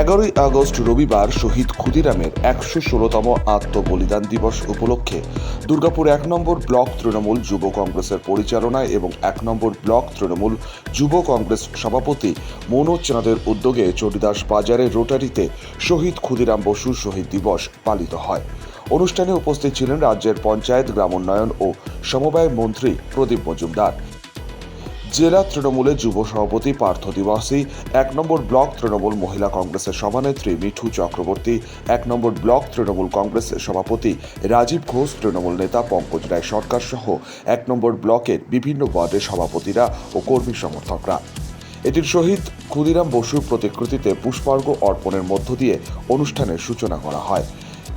এগারোই আগস্ট রবিবার শহীদ ক্ষুদিরামের একশো ষোলোতম আত্মবলিদান দিবস উপলক্ষে দুর্গাপুর এক নম্বর ব্লক তৃণমূল যুব কংগ্রেসের পরিচালনায় এবং এক নম্বর ব্লক তৃণমূল যুব কংগ্রেস সভাপতি মনোজ চাঁদের উদ্যোগে চণ্ডীদাস বাজারের রোটারিতে শহীদ ক্ষুদিরাম বসুর শহীদ দিবস পালিত হয়। অনুষ্ঠানে উপস্থিত ছিলেন রাজ্যের পঞ্চায়েত গ্রামোন্নয়ন ও সমবায় মন্ত্রী প্রদীপ মজুমদার। জেলা তৃণমূলের যুব সভাপতি পার্থ দিবাসী, এক নম্বর ব্লক তৃণমূল মহিলা কংগ্রেসের সভানেত্রী মিঠু চক্রবর্তী, এক নম্বর ব্লক তৃণমূল কংগ্রেসের সভাপতি রাজীব ঘোষ, তৃণমূল নেতা পঙ্কজ রায় সরকার সহ এক নম্বর ব্লকের বিভিন্ন ওয়ার্ডের সভাপতিরা ও কর্মী সমর্থকরা। এটির শহীদ ক্ষুদিরাম বসুর প্রতিকৃতিতে পুষ্পার্ঘ অর্পণের মধ্য দিয়ে অনুষ্ঠানের সূচনা করা হয়।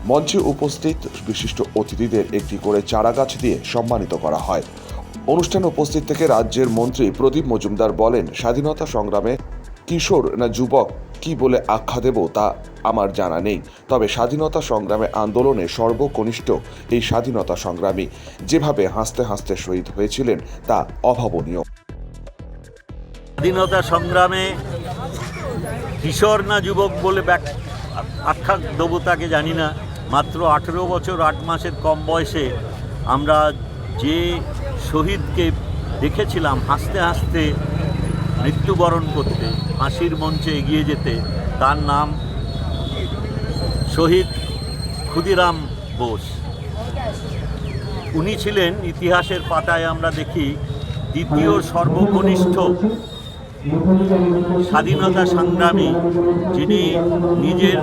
মঞ্চে উপস্থিত বিশিষ্ট অতিথিদের একটি করে চারাগাছ দিয়ে সম্মানিত করা হয়। অনুষ্ঠানে উপস্থিত থেকে রাজ্যের মন্ত্রী প্রদীপ মজুমদার বলেন, স্বাধীনতা সংগ্রামে কিশোর না যুবক, কি বলে আখ্যা দেব তা আমার জানা নেই। তবে স্বাধীনতা সংগ্রামে আন্দোলনে সর্বকনিষ্ঠ এই স্বাধীনতা সংগ্রামী যেভাবে হাসতে হাসতে শহীদ হয়েছিলেন তা অভাবনীয়। স্বাধীনতা সংগ্রামে কিশোর না যুবক বলে আখ্যা দেবো তাকে জানি না। মাত্র আঠেরো বছর আট মাসের কম বয়সে আমরা যে শহীদকে দেখেছিলাম হাসতে হাসতে মৃত্যুবরণ করতে, হাসির মঞ্চে এগিয়ে যেতে। তার নাম শহীদ ক্ষুদিরাম বোস। উনি ছিলেন ইতিহাসের পাতায় আমরা দেখি দ্বিতীয় সর্বকনিষ্ঠ স্বাধীনতা সংগ্রামী যিনি নিজের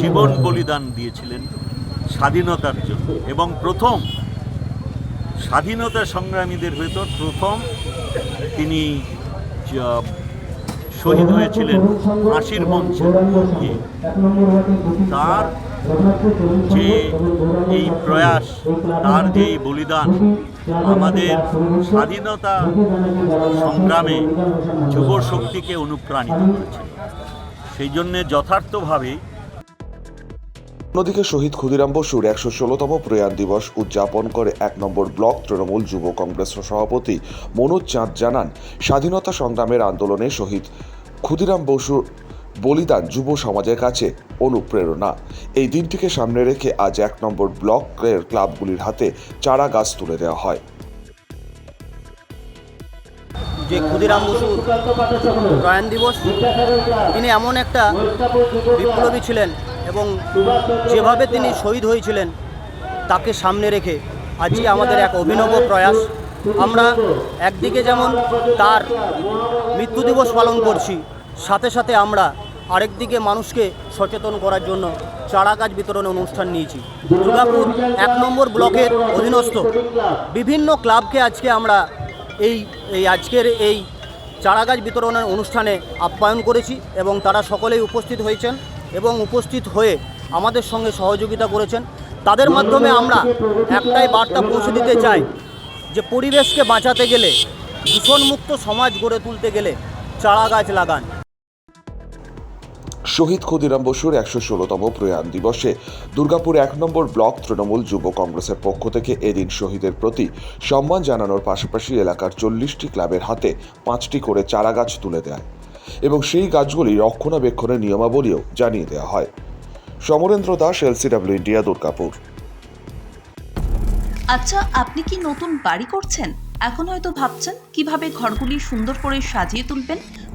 জীবন বলিদান দিয়েছিলেন স্বাধীনতার জন্য এবং প্রথম স্বাধীনতা সংগ্রামীদের ভেতর প্রথম তিনি শহীদ হয়েছিলেন ফাঁসির মঞ্চে গিয়ে। তার যে এই প্রয়াস তার যে এই বলিদান আমাদের স্বাধীনতা সংগ্রামে যুব শক্তিকে অনুপ্রাণিত করেছে সেই জন্যে যথার্থভাবেই অন্যদিকে শহীদ ক্ষুদিরাম বসুর একশো ষোলোতম প্রয়াণ দিবস উদযাপন করে এক নম্বর ব্লক তৃণমূল যুব কংগ্রেসের সভাপতি মনোজ চাঁদ জানান, স্বাধীনতা সংগ্রামের আন্দোলনে শহীদ ক্ষুদিরাম বসুর বলিদান যুব সমাজের কাছে অনুপ্রেরণা। এই দিনটিকে সামনে রেখে আজ এক নম্বর ব্লকের ক্লাবগুলির হাতে চারা গাছ তুলে দেওয়া হয়। যে ক্ষুদিরাম বসু প্রয়াণ দিবস, তিনি এমন একটা বিপ্লবী ছিলেন এবং যেভাবে তিনি শহীদ হয়েছিলেন, তাকে সামনে রেখে আজকে আমাদের এক অভিনব প্রয়াস। আমরা একদিকে যেমন তার মৃত্যু দিবস পালন করছি, সাথে সাথে আমরা আরেকদিকে মানুষকে সচেতন করার জন্য চারা গাছ বিতরণ অনুষ্ঠান নিয়েছি। দুর্গাপুর এক নম্বর ব্লকের অধীনস্থ বিভিন্ন ক্লাবকে আজকে আমরা এই এই আজকের এই চারা গাছ বিতরণের অনুষ্ঠানে আপ্যায়ন করেছি এবং তারা সকলেই উপস্থিত হয়েছেন এবং উপস্থিত হয়ে আমাদের সঙ্গে সহযোগিতা করেছেন। তাদের মাধ্যমে আমরা একটাই বার্তা পৌঁছে দিতে চাই যে পরিবেশকে বাঁচাতে গেলে দূষণমুক্ত সমাজ গড়ে তুলতে গেলে চারা গাছ লাগান। শহীদ ক্ষুদিরাম বসুর একশো ষোলোতম প্রয়াণ দিবসে দুর্গাপুর এক নম্বর ব্লক তৃণমূল যুব কংগ্রেসের পক্ষ থেকে এদিন শহীদের প্রতি সম্মান জানানোর পাশাপাশি এলাকার চল্লিশটি ক্লাবের হাতে পাঁচটি করে চারা গাছ তুলে দেয় এবং সেই গাছগুলি রক্ষণাবেক্ষণের নিয়মাবলীও জানিয়ে দেওয়া হয়। Samarendra Das, LCW India, Durgapur. আচ্ছা আপনি কি নতুন বাড়ি করছেন? এখন হয়তো ভাবছেন কীভাবে ঘরগুলি সুন্দর করে সাজিয়ে তুলবেন?